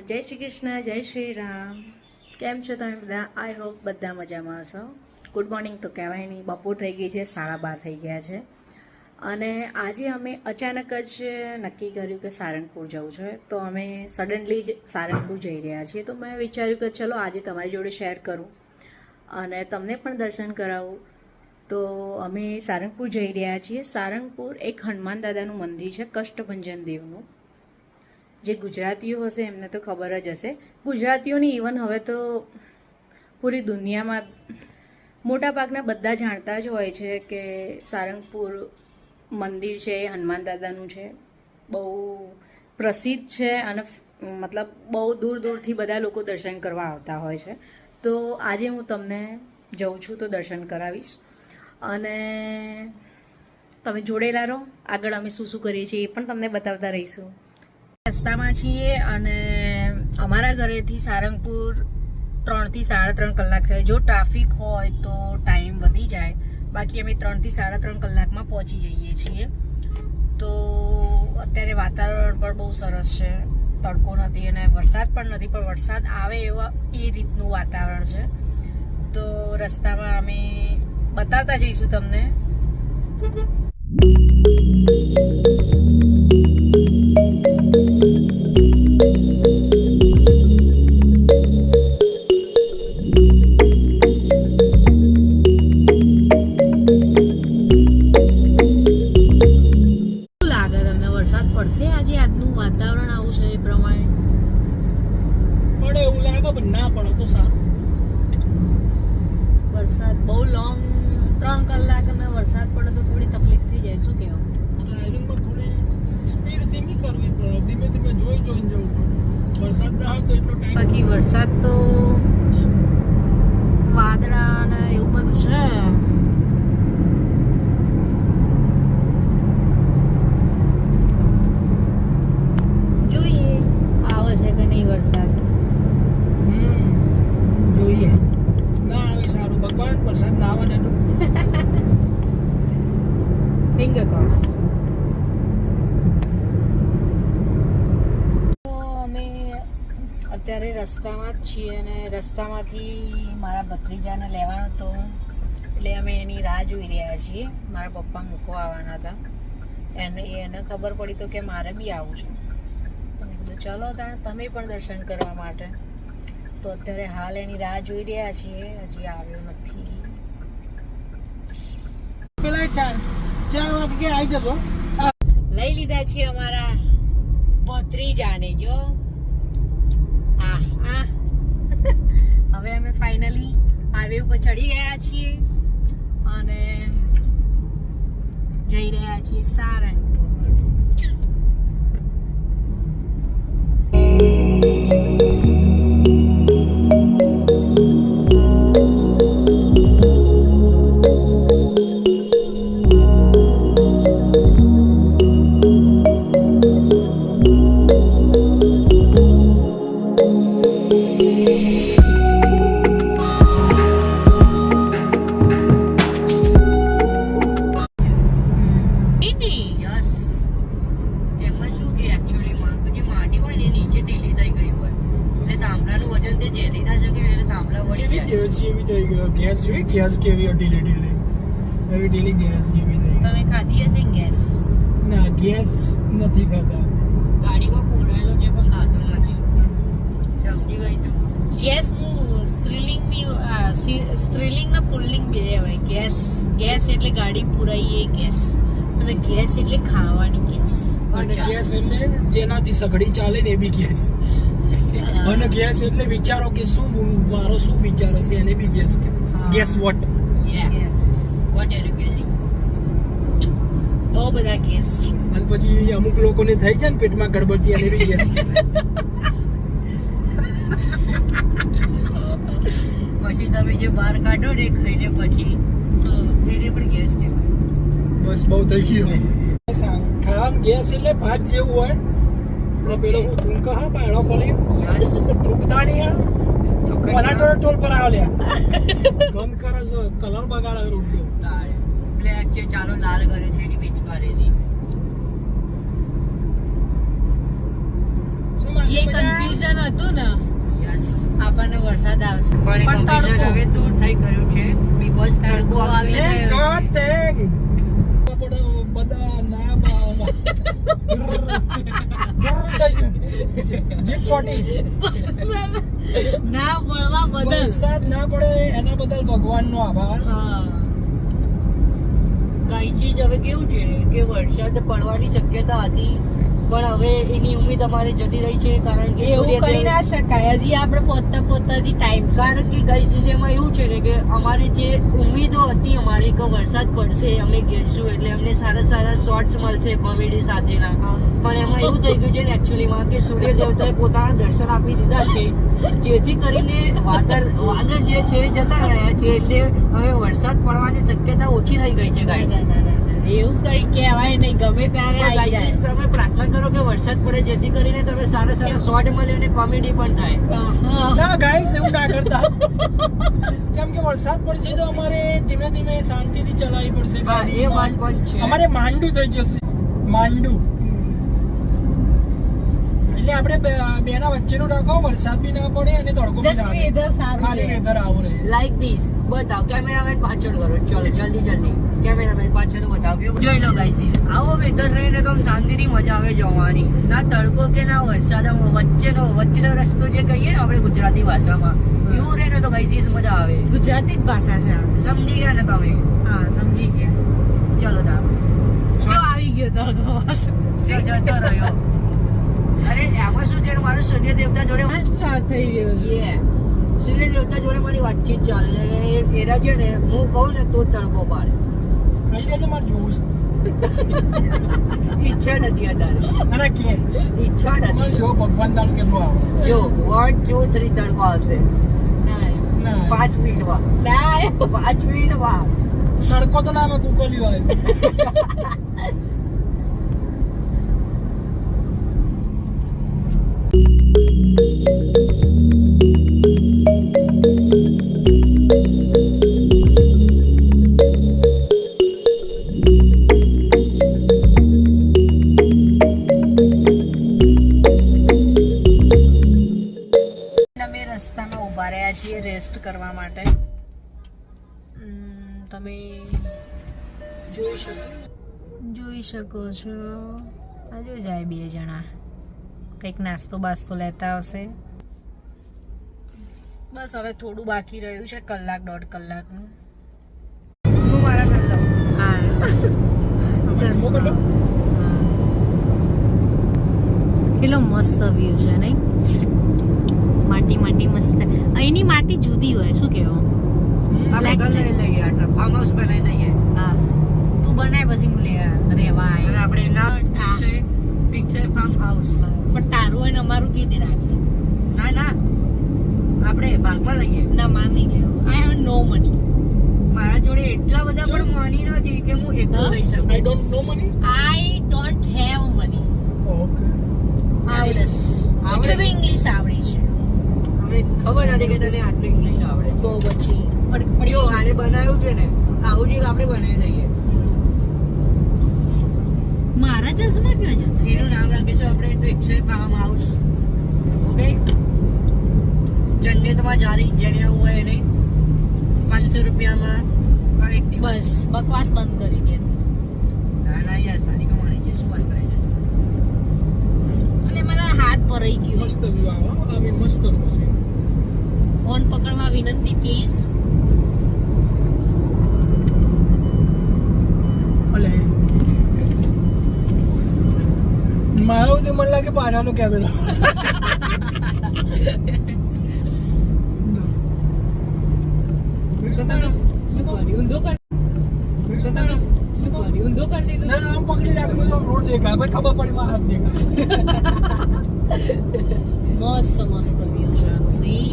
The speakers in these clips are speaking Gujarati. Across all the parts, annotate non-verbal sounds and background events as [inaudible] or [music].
જય શ્રી કૃષ્ણ, જય શ્રી રામ. કેમ છો તમે બધા? આઈ હોપ બધા મજામાં હશો. ગુડ મોર્નિંગ તો કહેવાય નહીં, બપોર થઈ ગઈ છે, સાડા બાર થઈ ગયા છે. અને આજે અમે અચાનક જ નક્કી કર્યું કે સારંગપુર જવું છે. તો અમે સડનલી જ સારંગપુર જઈ રહ્યા છીએ. તો મેં વિચાર્યું કે ચલો આજે તમારી જોડે શેર કરું અને તમને પણ દર્શન કરાવું. તો અમે સારંગપુર જઈ રહ્યા છીએ. સારંગપુર એક હનુમાન દાદાનું મંદિર છે, કષ્ટભંજન દેવનું. જે ગુજરાતીઓ હશે એમને તો ખબર જ હશે. ગુજરાતીઓની ઇવન હવે તો પૂરી દુનિયામાં મોટાભાગના બધા જાણતા જ હોય છે કે સારંગપુર મંદિર છે એ હનુમાન દાદાનું છે. બહુ પ્રસિદ્ધ છે અને મતલબ બહુ દૂર દૂરથી બધા લોકો દર્શન કરવા આવતા હોય છે. તો આજે હું તમને જઉં છું તો દર્શન કરાવીશ. અને તમે જોડેલા રહો. આગળ અમે શું શું કરીએ છીએ એ પણ તમને બતાવતા રહીશું. રસ્તામાં છીએ અને અમારા ઘરેથી સારંગપુર ત્રણથી સાડા ત્રણ કલાક થાય. જો ટ્રાફિક હોય તો ટાઈમ વધી જાય. બાકી અમે ત્રણથી સાડા ત્રણ કલાકમાં પહોંચી જઈએ છીએ. તો અત્યારે વાતાવરણ પણ બહુ સરસ છે. તડકો નથી અને વરસાદ પણ નથી, પણ વરસાદ આવે એવા એ રીતનું વાતાવરણ છે. તો રસ્તામાં અમે બતાવતા જઈશું તમને. વરસાદ તો વાદળા ને એવું બધું છે જોઈએ આવે છે કે નહીં વરસાદ હમ, જોઈએ ના આવે સારું ભગવાન વરસાદ ના આવે ને તો ફિંગર ક્રોસ તો અમે અત્યારે રસ્તામાં જ છીએ અને રસ્તામાંથી મારા ભત્રીજાને લેવાનો હતો. એટલે અમે એની રાહ જોઈ રહ્યા છીએ. મારા પપ્પા મૂકવા આવવાના હતા. એને એને ખબર પડી તો કે મારે બી આવું છું. તો મેં કીધું ચલો તાણ તમે પણ દર્શન કરવા માટે. તો અત્યારે હાલ એની રાહ જોઈ રહ્યા છીએ. હજી આવ્યો નથી. પેલા ચાર ચાર વાગે આવી જજો લઈ લીધા છીએ અમારા ભત્રીજાને જો આ આ હવે અમે ફાઇનલી હાઈવે ઉપર ચડી ગયા છીએ અને જઈ રહ્યા છીએ સારંગપુર. ગેસ કેવી હતી ઢીલી ઢીલી એવી ઢીલી ગેસ જેવી નહીં તમે ખાધી હશે ગેસ? ના ગેસ નથી ખાતા ગાડીમાં પુરાયેલો છે પણ ખાતો નથી સમજી ગઈ તું ગેસ હું સ્ત્રીલિંગની આ, સ્ત્રીલિંગ ના પુલ્લિંગ બે હોય ગેસ ગેસ એટલે ગાડી પુરાઈ એ ગેસ. અને ગેસ એટલે ખાવાની ગેસ. અને ગેસ એટલે જેનાથી સગડી ચાલે ને એ બી ગેસ. [laughs] અને ગેસ એટલે વિચારો કે શું મારો શું વિચાર હશે એને બી ગેસ કે હા. Guess what yeah guess what are you guessing બહુ બધા ગેસ છે. અને પછી અમુક લોકોને થઈ જાય ને પેટમાં ગડબડતી અને બી ગેસ [laughs] પછી તમે જે બહાર કાઢો ને ખાઈને પછી એને પણ ગેસ કહેવાય. બસ બહુ થઈ ગયું. ખામ ગેસ એટલે ભાત જેવું હોય. પેલો હું થૂંક હા ખોલી. યસ થૂંકતા નહીં હા. કોના જોડે ટોલ પર આવ્યો લ્યા. [laughs] ગંધ કરે છે કલર બગાડે રોટલો બ્લેક છે ચાલો લાલ કરે છે એની બીચ માસી જે કન્ફ્યુઝન હતું ને યસ આપણને વરસાદ આવશે. પણ એ હવે દૂર થઈ ગયું છે. બીકોઝ તડકો આવી ગયો. આપણે [laughs] બધા ના બા- [laughs] જીભ છોટી ના પડવા બદલ. વરસાદ ના પડે એના બદલ ભગવાનનો આભાર. હા. કઈ ચીજ હવે કેવું છે કે વરસાદ પડવાની શક્યતા હતી? પણ હવે એની ઉમેદ અમારે જતી રહી છે કારણ કે એવું સૂર્યદેવ ના શકાય. હજી આપણે પોતા પોતા ટાઈમ કારણ કે ગઈ સિઝનમાં એવું છે ને કે અમારી જે ઉમેદો હતી અમારી કે વરસાદ પડશે અમે ઘેરશું એટલે અમને સારા સારા શોર્ટ્સ મળશે કોમેડી સાથેના. પણ એમાં એવું થઈ ગયું છે ને એકચ્યુઅલીમાં કે સૂર્ય દેવતાએ પોતાના દર્શન આપી દીધા છે. જેથી કરીને વાદળ વાદળ જે છે જતા રહ્યા છે એટલે હવે વરસાદ પડવાની શક્યતા ઓછી થઈ ગઈ છે ગાઈસ એવું કઈ કહેવાય નહીં ગમે ત્યારે આવી જાય. તમે પ્રાર્થના કરો કે વરસાદ પડે જેથી કરીને તમે સારા સારા શોર્ટ મળે અને કોમેડી પણ થાય. હા. ના ગાઈસ એવું ના કરતા. કેમ કે વરસાદ પડશે તો અમારે ધીમે ધીમે શાંતિથી ચલાવવી પડશે. એ વાત પણ છે. અમારે માંડું થઈ જશે. માંડું. એટલે આપણે બે- બેના વચ્ચેનું રાખો વરસાદ બી ના પડે અને તડકો બી ના આવે. સારું ખાલી વેધર આવું રહે. લાઈક ધીસ બતાવ કેમેરામેન પાછળ કરો. ચલો જલ્દી જલ્દી. કેમેરામેન પાછળ બતાવ્યો જોઈ લો ગાઈસ આવો વેધર રહીને તો આમ શાંતિની મજા આવે જવાની ના તડકો કે ના વરસાદ વચ્ચેનો વચ્ચેનો રસ્તો જે કહીએ ને આપણે ગુજરાતી ભાષામાં. એવું રહે ને તો ગાઈસ મજા આવે. ગુજરાતી જ ભાષા છે સમજી ગયા ને તમે? હા સમજી ગયા. ચલો તા જો આવી ગયો તડકો. જતો રહ્યો. અરે આમાં શું છે? મારો સૂર્ય દેવતા જોડે સ્ટાર્ટ થઈ ગયો છે. સૂર્ય દેવતા જોડે મારી વાતચીત ચાલે એ- એના છે ને હું કહું ને તો જ તડકો પાડે. કઈ દેજે મારે જોવું છે ઈચ્છા નથી અત્યારે. ના ના કે? ઈચ્છા નથી. જો ભગવાન તારું કેટલું આવે? જો વન ટુ થ્રી તડકો આવશે. પાંચ મિનિટમાં ના. પાંચ મિનિટમાં તડકો તો ના કુકલિયું આવે [laughs] કરવા માટે? તમે જોઈ શકો. જોઈ શકો છો. આજે જો જાય બે જણા. કંઈક નાસ્તો બાસ્તો લેતા આવશે. બસ હવે થોડું બાકી રહ્યું છે કલાક દોઢ કલાકનું. કેટલો મસ્ત વ્યૂ છે નહીં? માટી માટી મસ્ત. અહીંની માટી જુદી હોય શું કહેવું આપણે લઈ લઈએ ફાર્મ હાઉસ બનાવી દઈએ. હા. તું બનાય પછી હું લે રેવા આપણે ના ઠીક છે ફાર્મ હાઉસ પણ તારું હોય ને અમારું કીધી રાખી? ના ના. આપણે ભાગમાં લઈએ. ના માર નહીં લેવું. આઈ હેવ નો મની મારા જોડે એટલા બધા પણ માની નથી કે હું એકલો લઈ. I don't have money Okay. આવડે આવડે? એટલે તો ઇંગ્લિશ આવડે છે. અમને ખબર નથી કે તને આટલું ઇંગ્લિશ આવડે. તો પછી. પણ જો આને બનાવ્યું છે ને આવું જ આપણે બનાવી દઈએ. મારા ચશ્મા કયો છે એનું નામ રાખીશું આપણે એકસો ફાર્મ હાઉસ ઓકે જન્નતમાં જારી જેને આવું હોય એને પાંચસો રૂપિયામાં પર એક બસ બકવાસ બંધ કરી દે તું. ના ના યાર સારી કમાણી છે શું વાત કરે છે? અને મારા હાથ ભરાઈ ગયો. મસ્ત view આવો હો. I મસ્ત. ફોન પકડવા વિનંતી પ્લીઝ મારું તો મને લાગે પાછળનો કેમેરો તો તમે શું કર્યું? ઊંધો [laughs] કર તો તમે શું કર્યું ઊંધો કરી દીધું ના આમ પકડી રાખે બધું આમ રોડ દેખાય પછી ખબર પડી મારા હાથ દેખાય મસ્ત મસ્ત વ્યૂ છે સી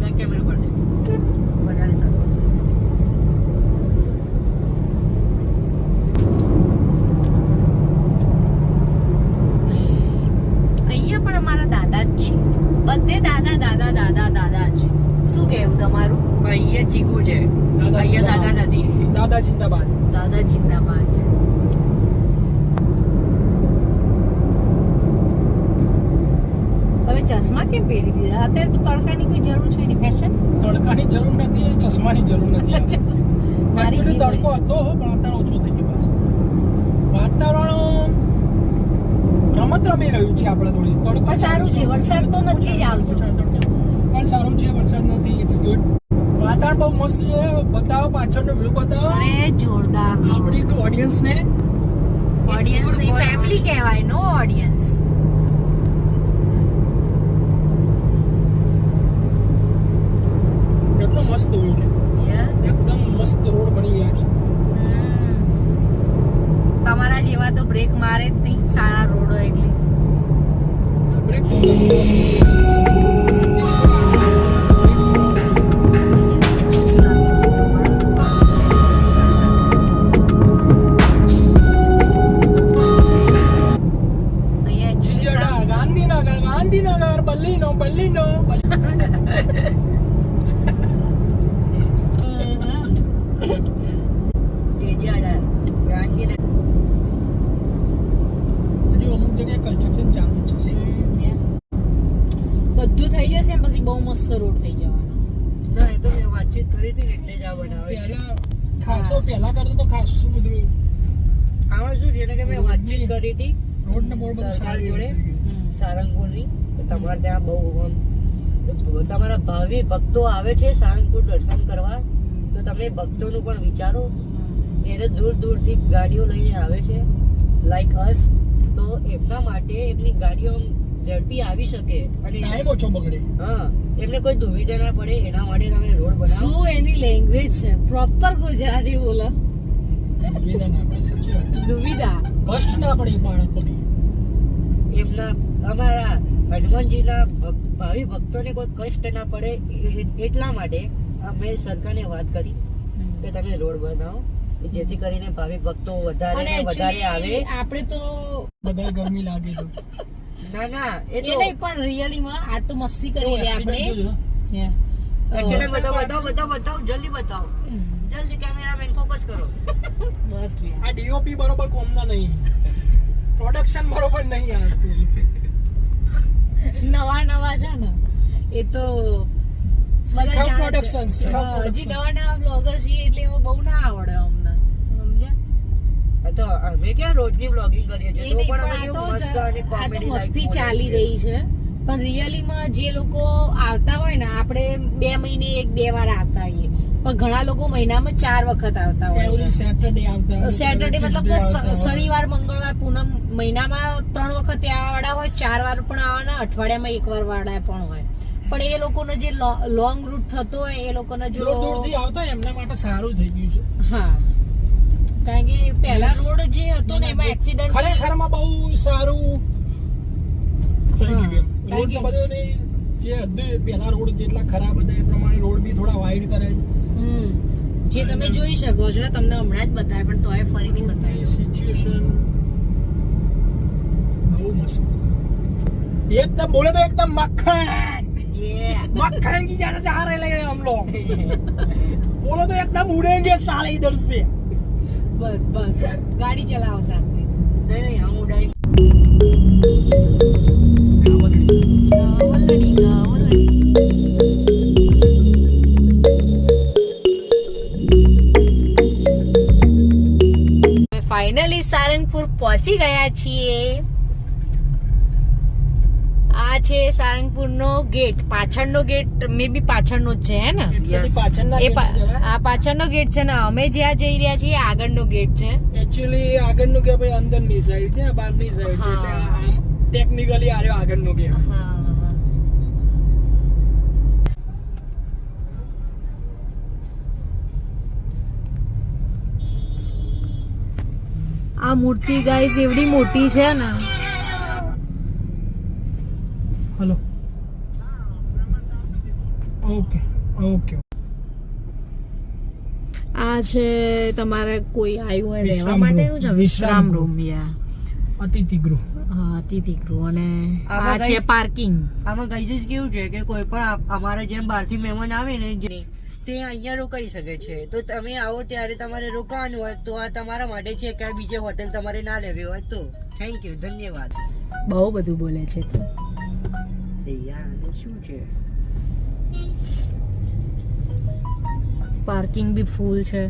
બેક કેમેરો પર દે વધારે સારું આવશે. અહીંયા પણ અમારા દાદા જ છે બધે દાદા દાદા દાદા દાદા જ શું કહેવું તમારું પણ અહીંયા ચીકુ છે દાદા અહીંયા દાદા જિંદાબાદ. નથી દાદા જિંદાબાદ. દાદા જિંદાબાદ. ચશ્મા કેમ પહેરી દીધા? અત્યારે તો તડકાની કોઈ જરૂર છે નહીં ફેશન તડકાની જરૂર નથી ચશ્માની જરૂર નથી. [laughs] મારી તડકો હતો પણ અત્યારે ઓછો થઈ ગયો પાછો. વાતાવરણ રમત રમી રહ્યું છે આપણે થોડી. તડકો સારું છે, વરસાદ તો નથી જ આવતો. પણ સારું છે વરસાદ નથી ઇટ્સ ગુડ વાતાવરણ બહુ મસ્ત છે. બતાવો પાછળનો વ્યૂ બતાવો. અરે જોરદાર. આપણી ઓડિયન્સ ને ઓડિયન્સની ફેમિલી કહેવાય નો ઓડિયન્સ કેટલો મસ્ત વ્યૂ છે. એકદમ મસ્ત રોડ બની ગયા છે. તમારા જેવા તો બ્રેક મારે જ નહીં સારા રોડ એટલે. બ્રેક મસ્ત રોડ થઈ જવાનો. ના, એ તો મેં વાતચીત કરી હતી એટલે જ આ બનાવે ખાસો પહેલા કરતા તો ખાસું બધું આમાં શું છે કે મેં વાતચીત કરી હતી. રોડ ને બોર્ડ સરકાર જોડે? થઈ ગયું. હમ. સારંગપુરની. તમારે ત્યાં બહુ આમ તમારા ભાવિ ભક્તો આવે છે સારંગપુર દર્શન કરવા તો તમે ભક્તોનું પણ વિચારો. એને દૂર દૂરથી ગાડીઓ લઈને આવે છે. લાઈક અસ તો એમના માટે એમની ગાડીઓ આમ ઝડપી આવી શકે. અને ટાઈમ ઓછો બગડે. હા. એમને કોઈ દુવિધા ના પડે એના માટે તમે રોડ બનાવો. શું એની લેંગ્વેજ છે? પ્રોપર ગુજરાતી બોલો. દુવિધા ના પડે સાચી વાત દુવિધા. કષ્ટ ના પડે બાળકોને. એમના અમારા હનુમાનજીના ભાવિ ભક્તોને કોઈ કષ્ટ ના પડે એટલા માટે અમે સરકારને વાત કરી કે તમે રોડ બનાવો. જેથી કરીને ભાવિ ભક્તો વધારે ને વધારે આવે. આપણે તો બધા ગરમી લાગે તો ના ના એ એ તો નહીં પણ રિયલી માં આ તો મસ્તી કરી લે આપણે. અચ્છા બતાવ બતાવ બતાવ બતાવો જલ્દી બતાવ. જલ્દી કેમેરામેન ફોકસ કરો. [laughs] બસ આ ડીઓપી બરોબર કોમના નહીં. પ્રોડક્શન બરોબર નહીં આવતું નવા નવા છે ને એ તો બધા જાણે છે. હજી નવા નવા બ્લોગર છીએ એટલે એમાં બહુ ના આવડે અમને. આ અમે ક્યાં રોજની વ્લોગિંગ કરીએ છીએ? તો પણ અમે તો મસ્ત મસ્તી ચાલી રહી છે. પણ રિયલીમાં જે લોકો આવતા હોય ને આપણે બે મહિને એક બે વાર આવતા હોઈએ પણ ઘણા લોકો મહિનામાં ચાર વખત આવતા હોય છે. સેટરડે મતલબ કે શનિવાર મંગળવાર પૂનમ મહિનામાં ત્રણ વખત આવવા વાળા હોય ચાર વાર પણ આવવાના અઠવાડિયામાં એક વાર વાળા પણ હોય. પણ એ લોકોનો જે લોંગ રૂટ થતો હોય એ લોકોને જો આવતા એમના માટે સારું થઈ ગયું છે. હા કારણ કે પહેલા રોડ જે હતો ને એમાં એક્સિડન્ટ ખરેખરમાં બહુ સારું થઈ હા, ગયું કારણ રોડ કે- બધો ને જે હદે પહેલા રોડ જેટલા ખરાબ હતા એ પ્રમાણે રોડ બી થોડા વાઇડ કરે હમ જે તમે જોઈ શકો છો તમને હમણાં જ બતાવે પણ તોય ફરીથી બતાવે સિચ્યુએશન બહુ મસ્ત एकदम बोले तो एकदम मक्खन Yeah. मक्खन की जैसे जा रहे लगे हम लोग बोलो तो एकदम उड़ेंगे साले इधर से બસ બસ. ગાડી ચલાવો સાથે નહીં નહીં હું ઉડાઈ ફાઇનલી સારંગપુર પહોંચી ગયા છીએ. આ છે સારંગપુર નો ગેટ. પાછળનો ગેટ મે બી પાછળનો જ છે હે ને? એ. આ પાછળનો ગેટ છે ને અમે જ્યાં જઈ રહ્યા છીએ આગળનો ગેટ છે. એકચ્યુઅલી આગળનું ગેટ ભાઈ અંદરની સાઈડ છે આ બહારની સાઈડ છે એટલે ટેકનિકલી આ રહ્યો આગળનું ગેટ. હા. આ મૂર્તિ ગાઈઝ એવડી મોટી છે ને. હલો. ઓકે ઓકે આ છે તમારે કોઈ આવ્યું હોય રહેવા માટેનું છે વિશ્રામ રૂમ યા અતિથિ ગૃહ. હા અતિથિ ગૃહ. અને આ છે પાર્કિંગ. આમાં કઈ કેવું છે કે કોઈ પણ અમારે જેમ બહારથી મહેમાન આવે ને જે તે અહીંયા રોકાઈ શકે છે. તો તમે આવો ત્યારે તમારે રોકાવાનું હોય તો આ તમારા માટે છે કે આ બીજે હોટેલ તમારે ના લેવી હોય તો. થેન્ક યુ ધન્યવાદ. બહુ બધું બોલે છે. યાર શું છે પાર્કિંગ બી ફૂલ છે.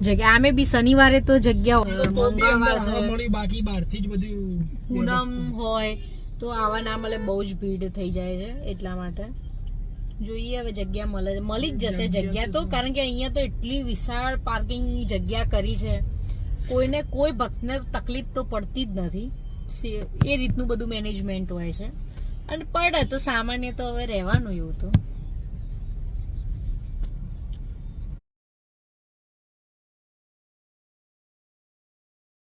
જગ્યા આમે બી શનિવારે તો જગ્યા હોય મંગળવાર બાકી બહારથી જ બધું પૂનમ હોય તો આવા ના મળે બહુ જ ભીડ થઈ જાય છે એટલા માટે. જોઈએ હવે જગ્યા મળે મળી જ જશે જગ્યા તો કારણ કે અહીંયા તો એટલી વિશાળ પાર્કિંગ જગ્યા કરી છે. કોઈને કોઈ ભક્તને તકલીફ તો પડતી જ નથી. એ રીતનું બધું મેનેજમેન્ટ હોય છે. અને પડે તો સામાન્ય તો હવે રહેવાનું એવું તો.